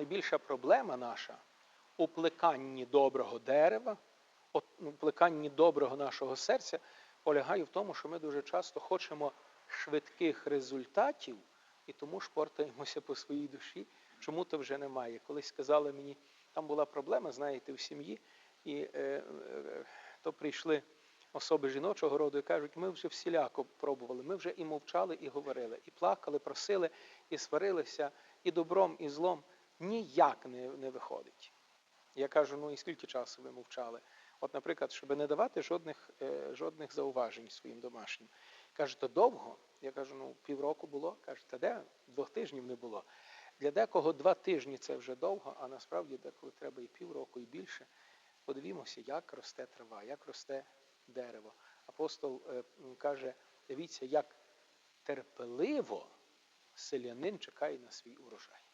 найбільша проблема наша у плеканні доброго дерева, у плеканні доброго нашого серця полягає в тому, що ми дуже часто хочемо швидких результатів і тому шпортаємося по своїй душі. Чому то вже немає? Колись сказали мені, там була проблема, знаєте, в сім'ї, і е, е, то прийшли особи жіночого роду і кажуть, ми вже всіляко пробували, ми вже і мовчали, і говорили, і плакали, просили, і сварилися, і добром, і злом. Ніяк не, не виходить. Я кажу, ну і скільки часу ви мовчали? От, наприклад, щоб не давати жодних, е, жодних зауважень своїм домашнім. Каже, то довго? Я кажу, ну півроку було. Каже, та де? Двох тижнів не було. Для декого два тижні це вже довго, а насправді деколи треба і півроку, і більше. Подивімося, як росте трава, як росте дерево. Апостол е, каже, дивіться, як терпеливо селянин чекає на свій урожай.